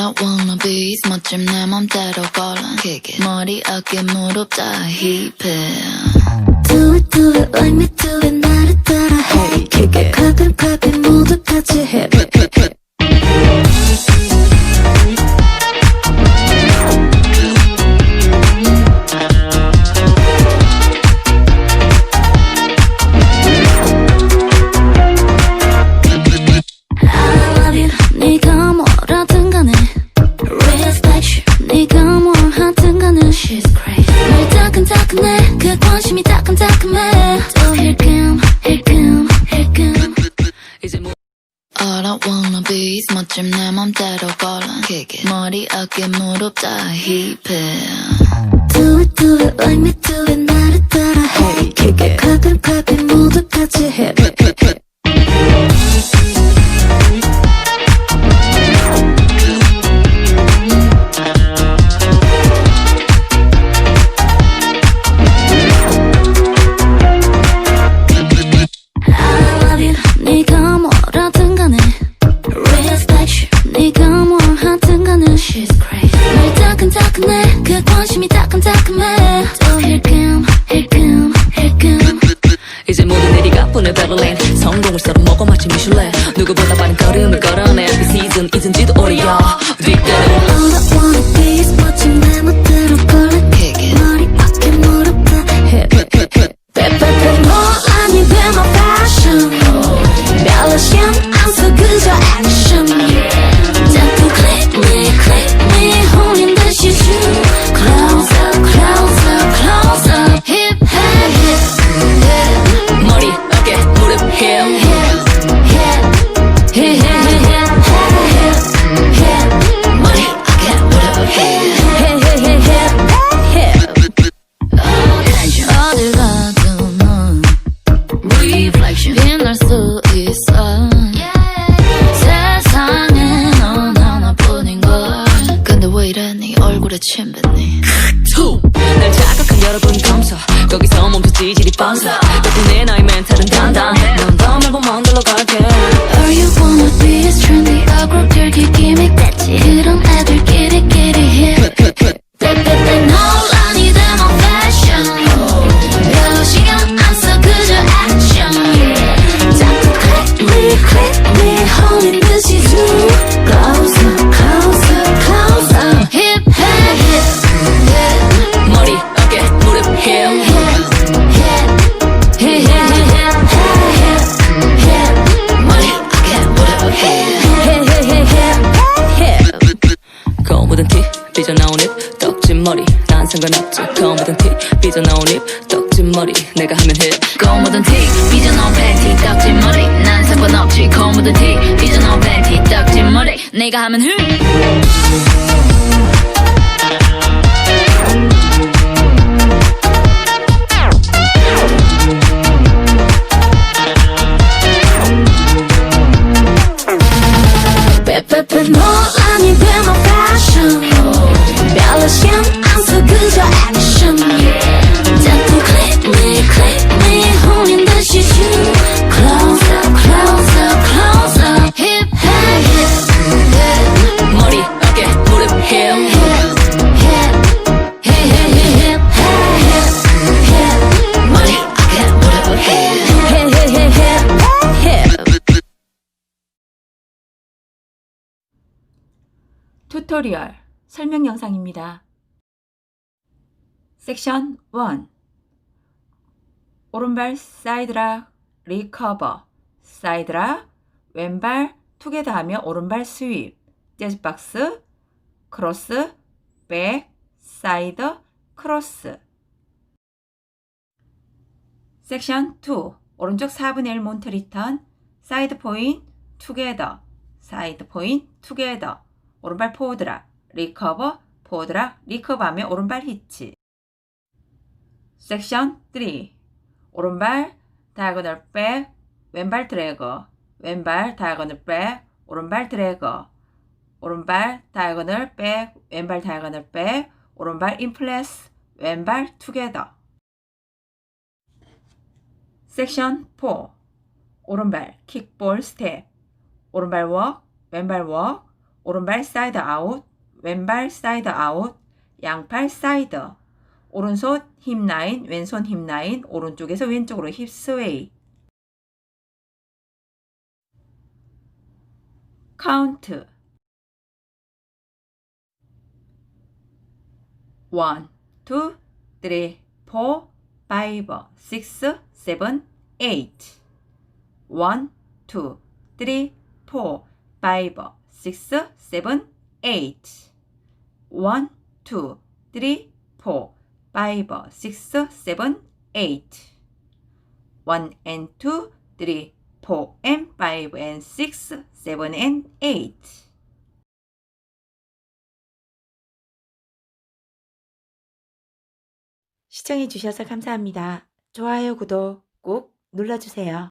All I wanna be 멋짐 내 맘대로 걸어 머리 어깨 무릎 다 힙해 Do it, do it like me, do it 나를 따라 해 Kick it, clap it, clap it 모두 같이 해 따끈따끈해 또 힐끔 힐끔 힐끔 이제 뭐 All I wanna be is 멋짐 내 맘대로 걸어 머리 어깨 무릎 다 힙해 이제 모든 일이 가뿐해 베를린. 성공을 썰어 먹어 마치 미슐랭 누구보다 빠른 걸음을 걸어내. 이 시즌 잊은지도 오래야. 뒷대로. I wanna be is 멋 삐져나온 입 떡진 머리 내가 하면 해. 고무든 티 삐져나온 팬티 떡진 머리. 난 상관없지 고무든 티 삐져나온 팬티 떡진 머리. 내가 하면 흠 튜토리얼 설명 영상입니다. 섹션 1 오른발 사이드락 리커버 사이드락 왼발 투게더 하며 오른발 스윕 재즈박스 크로스 백 사이드 크로스. 섹션 2 오른쪽 4분의 1 몬트 리턴 사이드 포인 투게더 사이드 포인 투게더 오른발 포드락 리커버 포드락 리커버하며 오른발 히치. 섹션 3 오른발 다이아고널 백 왼발 드래거. 왼발 다이아고널 백 오른발 드래거. 오른발 다이아고널 백 왼발 다이아고널 백 오른발 인플레스 왼발 투게더. 섹션 4 오른발 킥볼 스텝. 오른발 웍 왼발 웍 오른발 사이드 아웃, 왼발 사이드 아웃, 양팔 사이드. 오른손 힙 라인, 왼손 힙 라인, 오른쪽에서 왼쪽으로 힙 스웨이. 카운트. 1, 2, 3, 4, 5, 6, 7, 8. 1, 2, 3, 4, 5, 6, 7, 8. 1, 2, 3, 4, 5, 6, 7, 8. 1 and 2, 3, 4 and 5 and 6, 7 and 8. 시청해주셔서 감사합니다. 좋아요, 구독 꼭 눌러주세요.